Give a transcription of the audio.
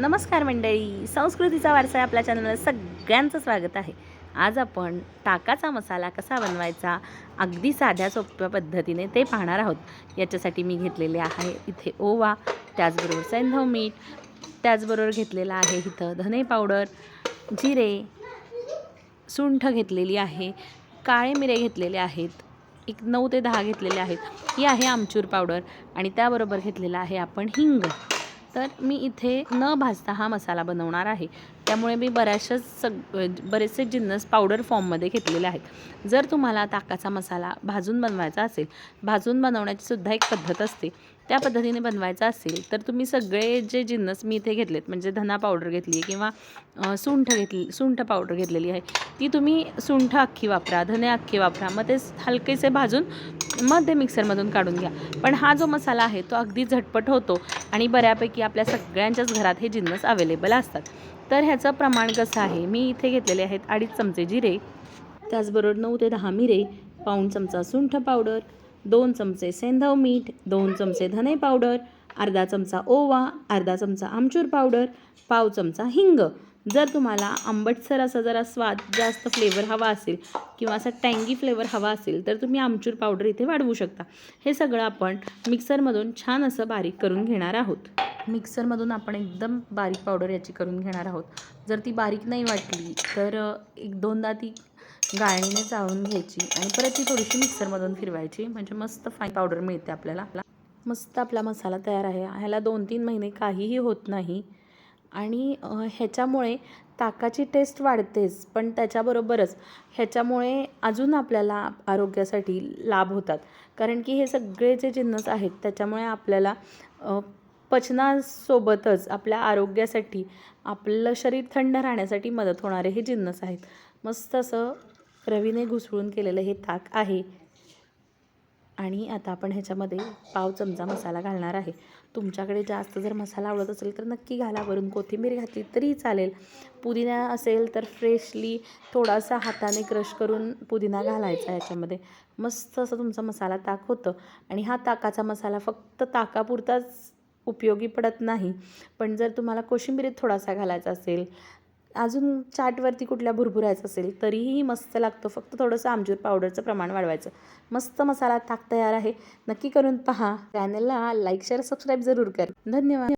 नमस्कार मंडळी संस्कृतीचा वारसा या आपल्या चॅनलला सगळ्यांचं स्वागत आहे. आज आपण टाकाचा मसाला कसा बनवायचा अगदी साध्या सोप्या पद्धतीने ते पाहणार आहोत. याच्यासाठी मी घेतलेले आहे इथे ओवा त्याचबरोबर सैंधव मीठ त्याचबरोबर घेतलेलं आहे इथं धने पावडर जिरे सुंठ घेतलेली आहे काळे मिरे घेतलेले आहेत एक नऊ ते दहा घेतलेले आहेत. ही आहे आमचूर पावडर आणि त्याबरोबर घेतलेला आहे आपण हिंग. तर मी इथे न भाजता हा मसाला बनवणार आहे. त्यामुळे मी बऱ्याचशाच सग बरेचसे जिन्नस पावडर फॉर्ममध्ये घेतलेले आहेत. जर तुम्हाला ताकाचा मसाला भाजून बनवायचा असेल भाजून बनवण्याची सुद्धा एक पद्धत असते. त्या पद्धतीने बनवायचा असेल तर तुम्ही सगळे जे जिन्नस मी इथे घेतलेत म्हणजे धना पावडर घेतली आहे किंवा सुंठ घेतली सुंठ पावडर घेतलेली आहे ती तुम्ही सुंठ अख्खी वापरा धने अख्खी वापरा मग ते हलकेसे भाजून मग ते मिक्सरमधून काढून घ्या. पण हा जो मसाला आहे तो अगदी झटपट होतो आणि बऱ्यापैकी आपल्या सगळ्यांच्याच घरात हे जिन्नस अवेलेबल असतात. तर ह्याचं प्रमाण कसं आहे? मी इथे घेतलेले आहेत अडीच चमचे जिरे. त्याचबरोबर नऊ ते दहा मिरे पाऊण चमचा सुंठ पावडर दोन चमचे सेंधव मीठ दोन चमचे धने पावडर अर्धा चमचा ओवा अर्धा चमचा आमचूर पावडर पाव चमचा हिंग. जर तुम्हाला आंबटसर असा जरा स्वाद जास्त फ्लेवर हवा असेल किंवा असा टँगी फ्लेवर हवा असेल तर तुम्ही आमचूर पावडर इथे वाढवू शकता. हे सगळं आपण मिक्सरमधून छान असं बारीक करून घेणार आहोत. मिक्सरमधून आपण एकदम बारीक पावडर याची करून घेणार आहोत. जर ती बारीक नाही वाटली तर एक दोनदा ती गाळणीने चाळून घ्यायची आणि परत ती थोडीशी मिक्सरमधून फिरवायची. म्हणजे मस्त फाईन पावडर मिळते आपल्याला. मस्त आपला मसाला तयार आहे. ह्याला दोन तीन महिने काहीही होत नाही. आणि ह्याच्यामुळे ताकाची टेस्ट वाढतेच पण त्याच्याबरोबरच ह्याच्यामुळे अजून आपल्याला आरोग्यासाठी लाभ होतात. कारण की हे सगळे जे जिन्नस आहेत त्याच्यामुळे आपल्याला पचनासोबतच आपल्या आरोग्यासाठी आपलं शरीर थंड राहण्यासाठी मदत होणारे हे जिन्नस आहेत. मस्त असं रवीने घुसळून केलेलं हे ताक आहे. आणि आता आपण ह्याच्यामध्ये पाव चमचा मसाला घालणार आहे. तुमच्याकडे जास्त जर मसाला आवडत असेल तर नक्की घाला. वरून कोथिंबीर घातली तरी चालेल. पुदिना असेल तर फ्रेशली थोडासा हाताने क्रश करून पुदिना घालायचा याच्यामध्ये. मस्त असं तुमचा मसाला ताक होतं. आणि हा ताकाचा मसाला फक्त ताकापुरताच उपयोगी पडत नाही. पण जर तुम्हाला कोशिंबिरीत थोडासा घालायचा असेल अजून चाटवरती कुठल्या भुरभुरायचं असेल तरीही मस्त लागतो. फक्त थोडंसं आमचूर पावडरचं प्रमाण वाढवायचं. मस्त मसाला ताक तयार आहे. नक्की करून पहा. चॅनलला लाईक शेअर सबस्क्राईब जरूर कर. धन्यवाद.